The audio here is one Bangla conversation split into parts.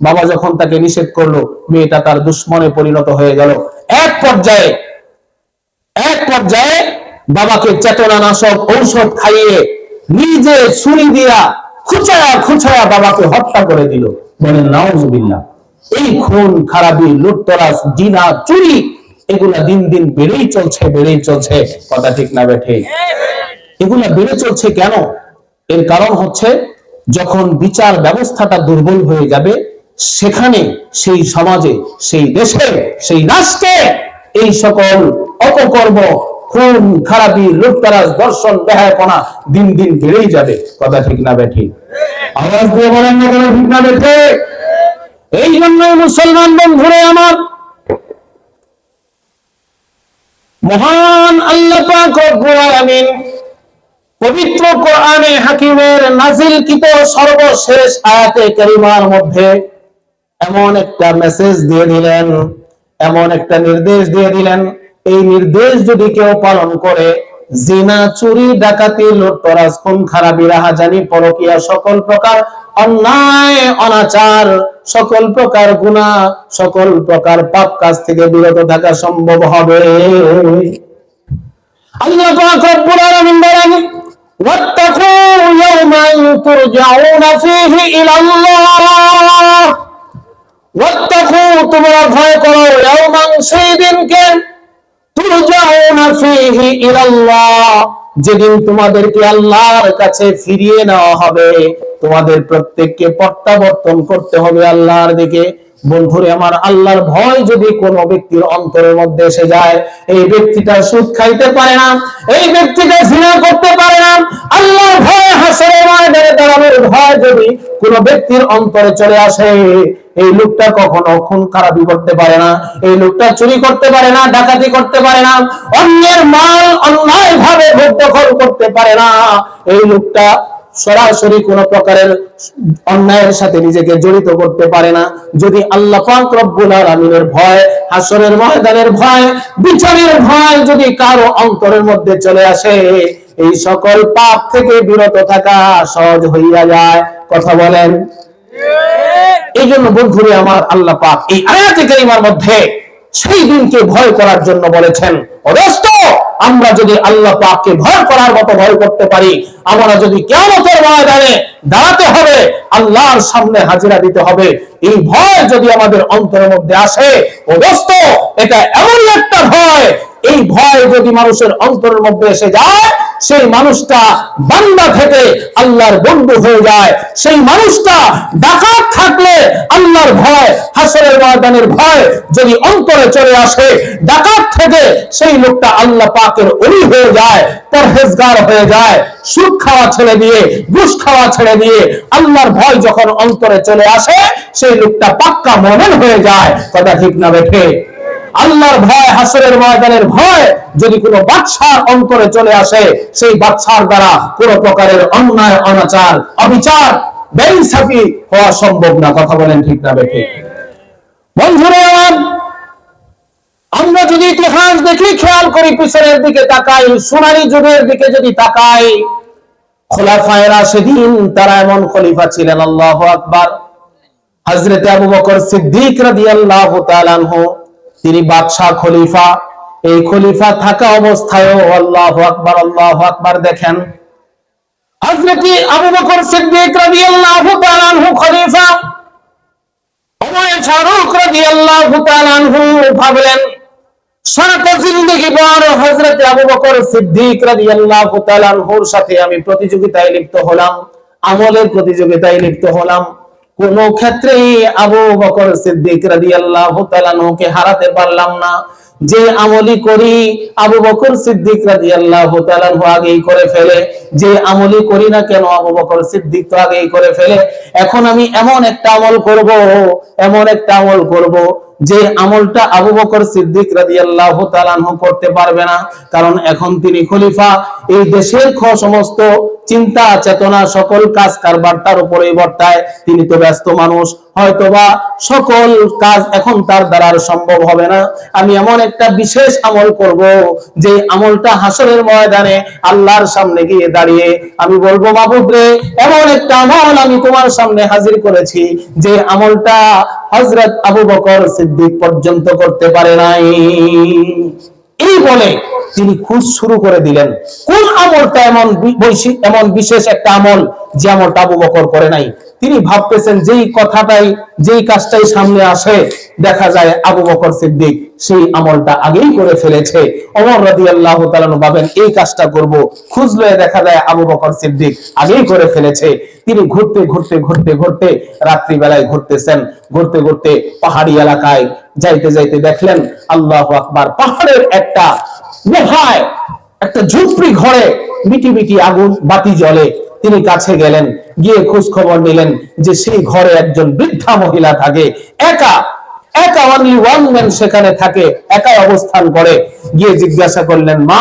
বাবা যখন তাকে নিষেধ করল, মেয়েটা তার দুশ্মনে পরিণত হয়ে গেল। এক পর্যায়ে এক পর্যায়ে বাবাকে চেতনানাশক ঔষধ খাইয়ে নিজে ছুরি দিয়া খুচায়া খুচায়া বাবাকে হত্যা করে দিল। বলেন নাউজুবিল্লাহ, এই খুন, খারাপি, লুটতরাজ, জিনা, চুরি, এগুলা দিন দিন বেড়েই চলছে বেড়েই চলছে। কথা ঠিক না বেঠে? এগুলা বেড়ে চলছে কেন? এর কারণ হচ্ছে, যখন বিচার ব্যবস্থাটা দুর্বল হয়ে যাবে সেখানে সেই সমাজে, সেই দেশে, সেই রাষ্ট্রে এই সকল অপকর্ম, খুন, খারাপি, লুটতারাজ দর্শন বেহায়পনা দিন দিন বেড়েই যাবে। কথা ঠিক না বেঠি আওয়াজ দিয়ে বলেন না কেন ঠিক না বেঠে এই জন্য মুসলমান বন্ধুরে আমার মহান আল্লাহ পাক রব্বুল পবিত্র কোরআনে হাকিমের নাজিলকৃত সর্বশেষ আয়াতে কারিমার মধ্যে এমন একটা মেসেজ দিয়ে দিলেন, এমন একটা নির্দেশ দিয়ে দিলেন। এই নির্দেশ যদি কেউ পালন করে, জিনা, চুরি, ডাকাতি, লুটতরাজ, খুন, খারাপি, রাহাজানি, পরকিয়া, সকল প্রকার অন্যায়, অনাচার, সকল প্রকার গুণা সকল প্রকার পাপ কাজ থেকে বিরত থাকা সম্ভব হবে। আল্লাহ পাক রব্বুল আলামিন বলেন, ওয়াত্তাকু ইয়াওমান তুরজাউনা ফীহি ইলাল্লাহ। তোমরা ভয় করো সেই দিনকে যেদিন তোমাদেরকে আল্লাহর কাছে ফিরিয়ে নেওয়া হবে, তোমাদের প্রত্যেককে প্রত্যাবর্তন করতে হবে আল্লাহর দিকে। বন্ধুরে, আমার আল্লাহর ভয় যদি কোন ব্যক্তির অন্তরের মধ্যে এসে যায়, এই ব্যক্তিটা সুদ খাইতে পারে না, এই ব্যক্তিটা জিনা করতে পারে না। আল্লাহর ভয় হাসরে ময়দানে দাঁড়ানোর ভয় যদি কোন ব্যক্তির অন্তরে চলে আসে এই লোকটা কখনো খুন খারাপি করতে পারে না, এই লোকটা চুরি করতে পারে না, ডাকাতি করতে পারে না, অন্যের মাল অন্যায় ভাবে ভোগ দখল করতে পারে না। এই লোকটা সরাসরি কোন প্রকারের অন্যায়ের সাথে নিজেকে জড়িত করতে পারে না। যদি আল্লাহ পাক ভয়, হাসরের ময়দানের ভয়, বিচারের ভয় যদি কারও অন্তরের মধ্যে চলে আসে, এই সকল পাপ থেকে বিরত থাকা সহজ হইয়া যায়। কথা বলেন। এই জন্য বন্ধুরে আমার আল্লাহ পাক এই আয়াতে কারিমার মধ্যে সেই দিনকে ভয় করার জন্য বলেছেন অদস্ত আমরা যদি আল্লাহ পাককে ভয় করার মতো ভয় করতে পারি, আমরা যদি কেমতের ময়দানে দাঁড়াতে হবে, আল্লাহর সামনে হাজিরা দিতে হবে, এই ভয় যদি আমাদের অন্তরের মধ্যে আসে অদস্ত এটা এমনই একটা ভয়, এই ভয় যদি মানুষের অন্তরের মধ্যে এসে যায়, সেই মানুষটা বান্দা থেকে আল্লাহর বন্ধু হয়ে যায়। সেই মানুষটা ডাকাত থাকলে আল্লাহর ভয়, হাসরের ময়দানের ভয় যদি অন্তরে চলে আসে, ডাকাত থেকে সেই লোকটা আল্লাহ পাকের অলি হয়ে যায়, পরহেজগার হয়ে যায়, সুদ খাওয়া ছেড়ে দিয়ে, ঘুষ খাওয়া ছেড়ে দিয়ে আল্লাহর ভয় যখন অন্তরে চলে আসে, সেই লোকটা পাক্কা মনেন হয়ে যায়। কথা ঠিক না বেঠে? আল্লাহর ভয়, হাসরের ময়দানের ভয় যদি কোনো বাচ্চার অন্তরে চলে আসে, সেই বাচ্চার দ্বারা কোন প্রকারের অন্যায়, অনাচার, অবিচার, বেইনসাফি হওয়া সম্ভব না। কথা বলেন ঠিক না বেঠে? আমরা যদি ইতিহাস দেখি, খেয়াল করি, পিছনের দিকে তাকাই, সোনালী যুগের দিকে যদি তাকাই খোলাফায়রা সেদিন তারা এমন খলিফা ছিলেন, আল্লাহ আকবার। হজরতে আবু বকর সিদ্দিক রাদিয়াল্লাহু তাআলা আনহু তিনি বাদশাহ খলিফা। এই খলিফা থাকা অবস্থায়ও আল্লাহু আকবার আল্লাহু আকবার দেখেন। আবু বকর সিদ্দিক রাদিয়াল্লাহু তাআলা আনহু খলিফা। ওমর ফারুক রাদিয়াল্লাহু তাআলা আনহু ভাবলেন আবু বকর সিদ্দিক রাদিয়াল্লাহু তাআলা আনহুর সাথে আমি প্রতিযোগিতায় লিপ্ত হলাম, আমলের প্রতিযোগিতায় লিপ্ত হলাম। কোন ক্ষেত্রেই আবু বকর সিদ্দিক রাদিয়াল্লাহু তাআলা আনহুকে হারাতে পারলাম না। যে আমলি করি আবু বকর সিদ্দিক রাদিয়াল্লাহু তাআলা আগেই করে ফেলে, যে আমলি করি না কেন আবু বকর সিদ্দিক তো আগেই করে ফেলে। এখন আমি এমন একটা আমল করব, এমন একটা আমল করব যে আমলটা আবু বকর সিদ্দিক রাদিয়াল্লাহু তাআলা করতে পারবে না, কারণ এখন তিনি খলিফা। এই দেশের খ- সমস্ত চিন্তা, চেতনা সকল কাজ কারবার তার উপরেই বর্তায়। তিনি তো ব্যস্ত মানুষ, হয়তোবা সকল কাজ এখন তার দ্বারা সম্ভব হবে না। আমি এমন একটা বিশেষ আমল করব, যে আমলটা হাসরের ময়দানে আল্লাহর সামনে গিয়ে দাঁড়িয়ে আমি বলব, মাহবুব রে, এমন একটা আমল আমি তোমার সামনে হাজির করেছি, যে আমলটা হযরত আবু বকর সিদ্দিক পর্যন্ত করতে পারে নাই। এই বলে তিনি খুঁজ শুরু করে দিলেন। কোন আমলটা এমন এমন বিশেষ একটা আমল যে আমলটা আবু বকর করে নাই? তিনি ভাবতেছেন যেই কথাটাই, যেই কাজটাই সামনে আসে, দেখা যায় আবু বকর সিদ্দিক সেই আমলটা আগেই করে ফেলেছে। অমর রাদি আল্লাহ ভাবেন, এই কাজটা করব। খুঁজলে দেখা যায় আবু বকর সিদ্দিক আগেই করে ফেলেছে। তিনি ঘুরতে ঘুরতে ঘুরতে ঘুরতে রাত্রিবেলায় ঘুরতেছেন। ঘুরতে ঘুরতে পাহাড়ি এলাকায় যাইতে যাইতে দেখলেন আল্লাহ আকবার, পাহাড়ের একটা একটা ঝুপড়ি ঘরে মিটি মিটি আগুন বাতি জ্বলে। তিনি কাছে গেলেন, গিয়ে খোঁজ খবর নিলেন যে সেই ঘরে একজন বৃদ্ধা মহিলা থাকে। একা একা অনলি ওয়ান ম্যান সেখানে থাকে, একাই অবস্থান করে। গিয়ে জিজ্ঞাসা করলেন, মা,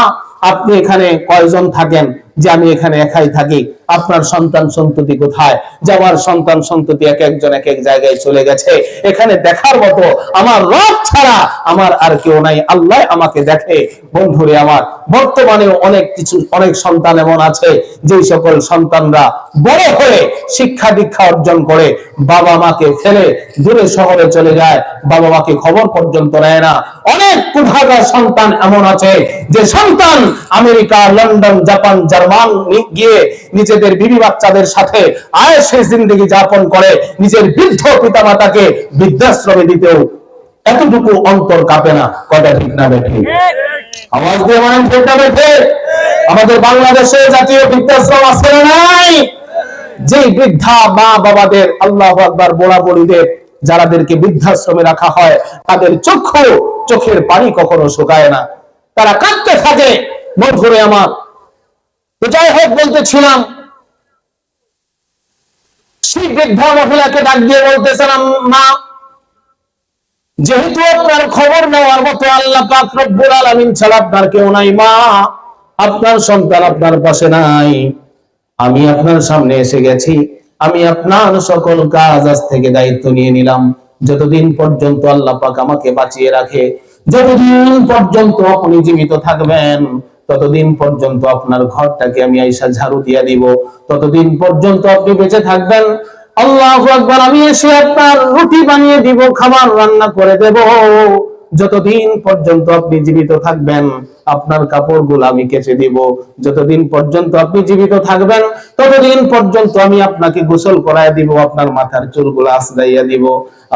আপনি এখানে কয়জন থাকেন যে আমি এখানে একাই থাকি? আপনার সন্তান সন্ততি কোথায়? যে আমার সন্তান সন্ততি এক একজন এক এক জায়গায় চলে গেছে। এখানে দেখার মতো আমার রব ছাড়া আমার আর কেউ নাই। আল্লাহ আমাকে দেখে। বন্ধুরে আমার বর্তমানে অনেক কিছু, অনেক সন্তান এমন আছে যে সকল সন্তানরা বড় হয়ে শিক্ষা দীক্ষা অর্জন করে, বাবা মাকে ফেলে দূরে শহরে চলে যায়, বাবা মাকে খবর পর্যন্ত নেয় না। অনেক কুঠাগার সন্তান এমন আছে, যে সন্তান আমেরিকা, লন্ডন, জাপান, জার্মান গিয়ে গিয়ে নিজেদের বিবি বাচ্চাদের সাথে আয়েসে জিন্দগি যাপন করে, নিজের বৃদ্ধ পিতামাতাকে বৃদ্ধাশ্রমে দিতেও এতটুকু অন্তর কাঁপে না। কয়টা ঠিক না বেঠে আওয়াজ দিয়ে মানে ঠিক না বেঠে আমাদের বাংলাদেশে জাতীয় বৃদ্ধাশ্রম আছে না নাই? যে বৃদ্ধা মা বাবাদের আল্লাহ আকবার বোড়া বড়িদের যারাদেরকে বৃদ্ধাশ্রমে রাখা হয়, তাদের চক্ষু, চোখের পানি কখনো শুকায় না। তারা কাঁদতে থাকে বন্ধুরে আমার। তো যাই হোক, বলতেছিলাম সেই মহিলাকে ডাক দিয়ে মা যেহেতু আপনার খবর নেওয়ার মতো আল্লাহ পাক রব্বুল ছাড়া আপনার কেউ নাই, মা, আপনার সন্তান আপনার পাশে নাই। আমি আপনার সামনে এসে গেছি, আমি আপনার সকল কাজ আজ থেকে দায়িত্ব নিয়ে নিলাম। যতদিন পর্যন্ত আল্লাহ পাক আমাকে বাঁচিয়ে রাখে, যতদিন পর্যন্ত আপনি জীবিত থাকবেন ততদিন পর্যন্ত আপনার ঘরটাকে আমি আইসা ঝাড়ু দিয়া দিব। ততদিন পর্যন্ত আপনি বেঁচে থাকবেন। আল্লাহ আকবার, আমি এসে আপনার রুটি বানিয়ে দিব, খাবার রান্না করে দেব। যতদিন পর্যন্ত আপনি জীবিত থাকবেন, আপনার কাপড়গুলো আমি কেচে দিব। যতদিন পর্যন্ত আপনি জীবিত থাকবেন, ততদিন পর্যন্ত আমি আপনাকে গোসল করায় দিব, আপনার মাথার চুলগুলো আসলাইয়া দিব।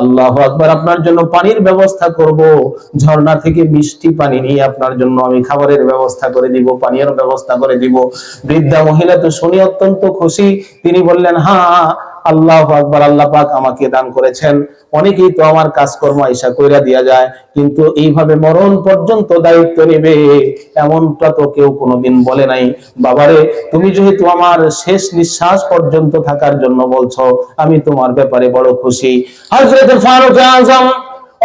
আল্লাহ আকবার, আপনার জন্য পানির ব্যবস্থা করব। ঝর্ণা থেকে মিষ্টি পানি নিয়ে আপনার জন্য আমি খাবারের ব্যবস্থা করে দিব, পানীয়ের ব্যবস্থা করে দিব। বৃদ্ধা মহিলা তো শুনে অত্যন্ত খুশি। তিনি বললেন হ্যাঁ আল্লাহ আকবার, আল্লাহ পাক আমাকে দান করেছেন। অনেকেই তো আমার কাজকর্ম আইসা কইরা দিয়া যায়, কিন্তু এইভাবে মরণ পর্যন্ত দায়িত্ব নেবে, এমনটা তো কেউ কোনোদিন বলে নাই। বাবারে, তুমি যেহেতু আমার শেষ নিঃশ্বাস পর্যন্ত থাকার জন্য বলছো, আমি তোমার ব্যাপারে বড় খুশি। হযরত ফারুক আজম,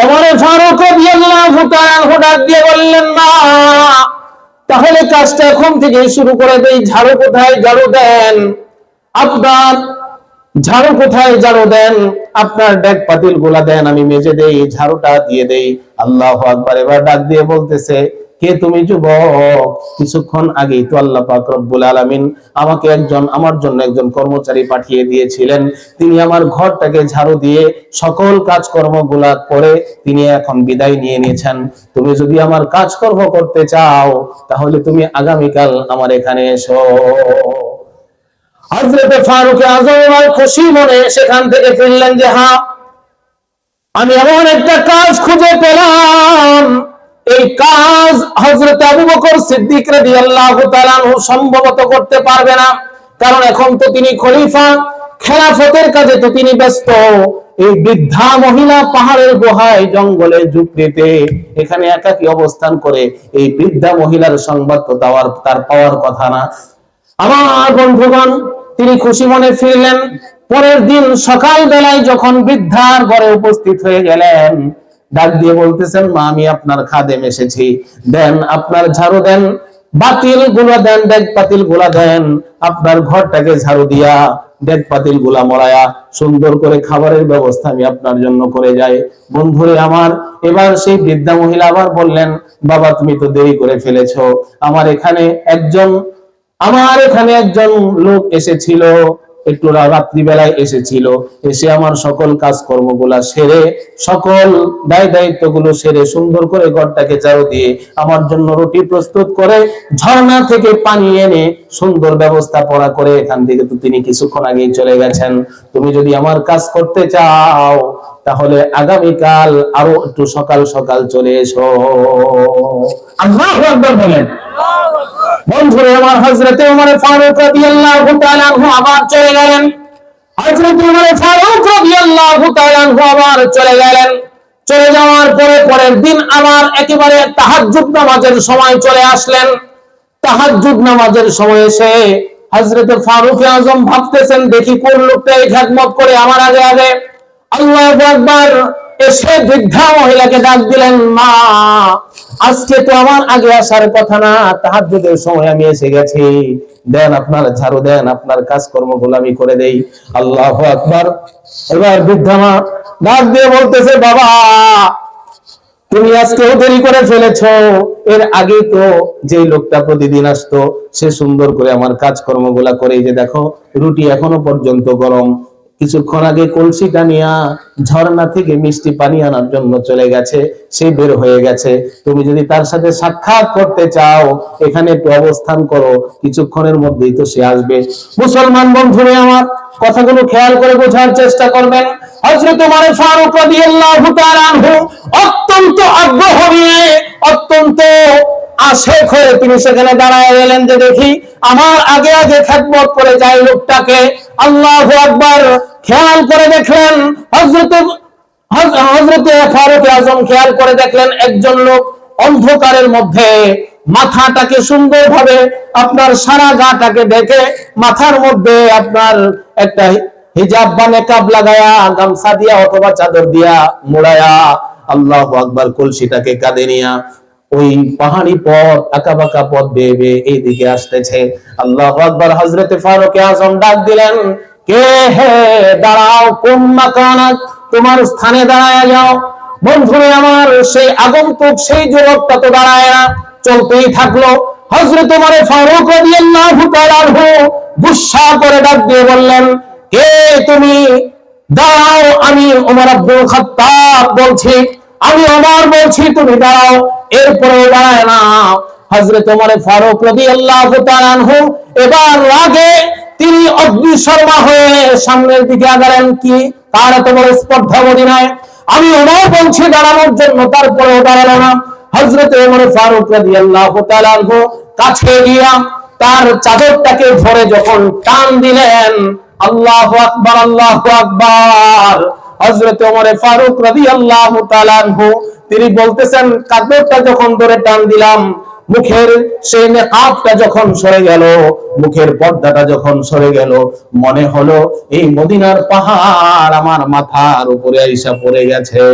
ওমর ফারুক রাদিয়াল্লাহু তাআলা ডাক দিয়ে বললেন না তাহলে কাজটা এখন থেকে শুরু করে দেই, ঝাড়ু কোথায়, ঝাড়ু দেন। আপনার ঝাড়ু কোথায় ঝাড়ু দেন? আপনার ডেক পাতিলগুলা দেন, আমি মেজে দেই, ঝাড়ুটা দিয়ে দেই। আল্লাহ আকবার, এবার ডাক দিয়ে বলতেছে, কে তুমি যুবক? কিছুক্ষণ আগেই তো আল্লাহ পাক রব্বুল আলামিন আমাকে একজন, আমার জন্য একজন কর্মচারী পাঠিয়ে দিয়েছিলেন। তিনি আমার ঘরটাকে ঝাড়ু দিয়ে সকল কাজকর্মগুলা করে তিনি এখন বিদায় নিয়ে নিয়েছেন। তুমি যদি আমার কাজকর্ম করতে চাও, তাহলে তুমি আগামীকাল আমার এখানে এসো। হজরতে ফারুক আজম আমার খুশি মনে সেখান থেকে ফিরলেন যে হ্যাঁ আমি এমন একটা কাজ খুঁজে পেলাম। এই কাজ হজরত আবু বকর সিদ্দিক তাআলা আনহু সম্ভবত করতে পারবে না। কারণ এখন তো তিনি খলিফা, খেলাফতের কাজে তো তিনি ব্যস্ত। এই বৃদ্ধা মহিলা পাহাড়ের গুহায় জঙ্গলে ঝুপড়িতে এখানে একাকী অবস্থান করে এই বৃদ্ধা মহিলার সংবাদ তো দেওয়ার, তার পাওয়ার কথা না। আমার বন্ধুগণ তিনি খুশি মনে ফিরলেন। পরের দিন সকাল বেলায় যখন বৃদ্ধার ঘরে উপস্থিত হয়ে গেলেন, ডাক দিয়ে বলতেছেন, মা, আমি আপনার খাদেম এসেছি। দেন, আপনার ঝাড়ু দেন। বাতিলগুলা দেন ডেক পাতিলগুলা দেন। আপনার ঘরটাকে ঝাড়ু দিয়া ডেক পাতিলগুলা মরায়া, সুন্দর করে খাবারের ব্যবস্থা আমি আপনার জন্য করে যাই। বন্ধুরে আমার, এবার সেই বৃদ্ধা মহিলা আবার বললেন, বাবা, তুমি তো দেরি করে ফেলেছো। আমার এখানে একজন আমার এখানে একজন লোক এসেছিল, একটু রাত্রিবেলায় এসেছিল। এসে আমার সকল কাজকর্মগুলা সেরে, সকল দায় দায়িত্বগুলো সেরে সুন্দর করে ঘরটাকে চারু দিয়ে আমার জন্য রুটি প্রস্তুত করে ঝর্ণা থেকে পানি এনে সুন্দর ব্যবস্থাপনা করে এখান থেকে তো তিনি কিছুক্ষণ আগেই চলে গেছেন। তুমি যদি আমার কাজ করতে চাও, তাহলে আগামীকাল আরও একটু সকাল সকাল চলে এসো। আল্লাহু বলেন। বন্ধুরে, আমার হযরতে ওমর ফারুক রাদিয়াল্লাহু তাআলা আবার চলে গেলেন। ফারুক রাদিয়াল্লাহু তাআলা আবার চলে গেলেন। চলে যাওয়ার পরে পরের দিন আবার একেবারে তাহাজ্জুদ নামাজের সময় চলে আসলেন। তাহাজ্জুদ নামাজের সময় এসে হযরত ফারুক আজম ভাবতেছেন, দেখি কোন লোকটা এই করে আমার আগে আগে? আল্লাহু আকবার। এসে বৃদ্ধা মহিলাকে ডাক দিলেন, মা, আজকে তো আমার আগে আসার কথা না, তাহাজ্জুদের সময় আমি এসে গেছি। দেন আপনার ঝাড়ু, দেন আপনার কাজকর্মগুলো আমি করে দেই। আল্লাহু আকবার। এবার বৃদ্ধা মা ডাক দিয়ে বলতেছে, বাবা, তুমি আজকেও দেরি করে ফেলেছো। এর আগে তো যে লোকটা প্রতিদিন আসতো, সে সুন্দর করে আমার কাজকর্মগুলা করে এই যে দেখো, রুটি এখনও পর্যন্ত গরম। কিছুক্ষণ আগে কলসিটা নিয়া ঝর্ণা থেকে মিষ্টি পানি আনার জন্য চলে গেছে, সে বের হয়ে গেছে। তুমি যদি তার সাথে সাক্ষাৎ করতে চাও, এখানে একটু অবস্থান করো, কিছুক্ষণের মধ্যেই তো সে আসবে। মুসলমান বন্ধুরে আমার, কথাগুলো খেয়াল করে বোঝার চেষ্টা করবেন। হযরত ফারুক অত্যন্ত আগ্রহ নিয়ে, অত্যন্ত আশেক হয়ে তিনি সেখানে দাঁড়ায় গেলেন যে দেখি আমার আগে আগে খেদমত করে যায় লোকটাকে। আল্লাহু আকবার। খেয়াল করে দেখলেন হযরত হযরত ফারুক আজম খেয়াল করে দেখলেন একজন লোক অন্ধকারের মধ্যে মাথাটাকে সুন্দরভাবে আপনার সারা গাটাকে দেখে মাথার মধ্যে আপনার একটা হিজাব বা নেকাব লাগায়া, গামছা দিয়া অথবা চাদর দিয়া মোড়ায়া, আল্লাহ আকবার কলসিটাকে কাঁধে নিয়া ওই পাহাড়ি পথ আঁকা বাঁকা পথ বেয়ে বেয়ে এইদিকে আসতেছে। আল্লাহ আকবার হজরতে ফারুক আজম ডাক দিলেন, কে হে? দাঁড়াও, কোন মাকানাত তোমার স্থানে দাঁড়ায় যাও। বন্ধুরে আমার, সেই আগন্তুক, সেই যুবকটা তো দাঁড়ায় না, চলতেই থাকল। হজরত মানে ফারুক গুসা করে ডাক দিয়ে বললেন, কে তুমি? দাঁড়াও, আমি ওমর আব্দুল খাত্তাব বলছি। আমি ওমর বলছি, তুমি দাঁড়াও, এরপরে দাঁড়ায় না। হযরত ওমর ফারুক রাদিয়াল্লাহু তাআলা আনহু এবার রাগে তিনি অগ্নিশর্মা হয়ে সামনের দিকে আগালেন কি? তার এত বড় স্পর্ধা মদিনায়। আমি ওমর বলছি, দাঁড়ানোর জন্য তারপরেও দাঁড়াল না। হযরত ওমর ফারুক রাদিয়াল্লাহু তাআলা আনহু কাছে গিয়া তার চাদরটাকে ধরে যখন টান দিলেন, আল্লাহু আকবার আল্লাহু আকবার। হযরত ওমর ফারুক রাদিয়াল্লাহু তাআলা আনহু, তিনি বলতেছেন কাদরটা যখন ধরে টান দিলাম, মুখের সেই নেকাবটা যখন সরে গেল, মুখের পর্দাটা যখন সরে গেল, মনে হলো এই মদিনার পাহাড় আমার মাথার উপরে আইসা পড়ে গেছে।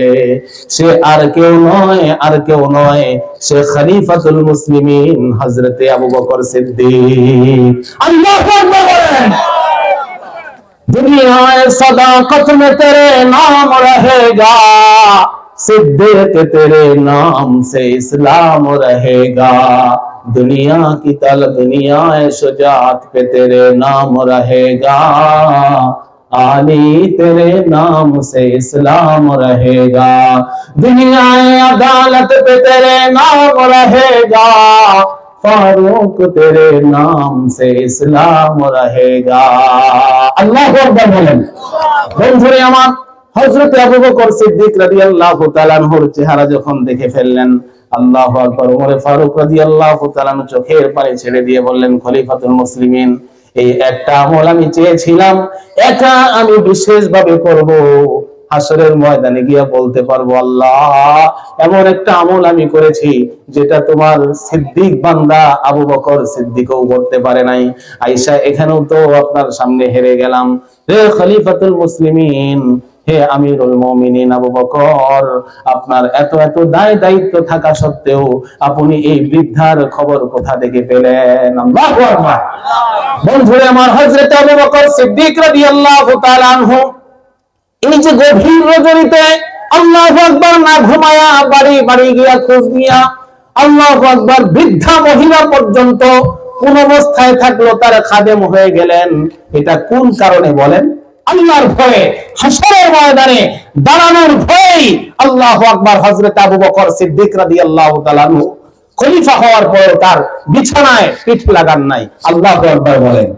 সে আর কেউ নয়, আর কেউ নয়, সে খলিফাতুল মুসলিমিন হযরতে আবু বকর সিদ্দিক। আল্লাহু আকবার दुनिया सदाकत में तेरे नाम रहेगा। सिद्दीक तेरे नाम से इस्लाम रहेगा। दुनिया की तल दुनिया शुजात पे तेरे नाम रहेगा। आली तेरे नाम से इस्लाम रहेगा। दुनिया अदालत पे तेरे नाम रहेगा। फारूक तेरे नाम से इस्लाम रहेगा আল্লাহ আকবার বলেন বন্ধুরে আমার হযরত আবু বকর সিদ্দিক রাদিয়াল্লাহু তাআলা আনহুর চেহারা যখন দেখে ফেললেন আল্লাহু আকবার ওমর ফারুক রাদিয়াল্লাহু তাআলা আনহু চোখের পানি ছেড়ে দিয়ে বললেন খলিফাতুল মুসলিমিন এই একটা আমল আমি চেয়েছিলাম এটা আমি বিশেষভাবে করব হাসরের ময়দানে গিয়ে বলতে পারব, আল্লাহ, এমন একটা আমল আমি করেছি যেটা তোমার সিদ্দিক বান্দা আবু বকর সিদ্দিকও করতে পারে নাই। আইসা এখানেও তো আপনার সামনে হেরে গেলাম। রে খলিফাতুল মুসলিমিন, হে আমিরুল মুমিনিন আবু বকর, আপনার এত এত দায় দায়িত্ব থাকা সত্ত্বেও আপনি এই বৃদ্ধার খবর কোথা থেকে পেলেন? বন্ধুরে, আমার হযরত আবু বকর সিদ্দিক রাদিয়াল্লাহু তাআলা আনহু যে গভীর রজনীতে আল্লাহ আকবার না ঘুমায়া বাড়ি বাড়ি গিয়া খোঁজ নিয়া আল্লাহ আকবার বৃদ্ধা মহিলা পর্যন্ত কোন অবস্থায় থাকল, তার খাদেম হয়ে গেলেন। এটা কোন কারণে বলেন? আল্লাহর ভয়ে, হাসরের ময়দানে দাঁড়ানোর ভয়েই আল্লাহ আকবার হযরত আবু বকর সিদ্দিক রাদিয়াল্লাহু তাআলা আনহু খলিফা হওয়ার পর তার বিছানায় পিঠ লাগান নাই। আল্লাহ আকবার বলেন।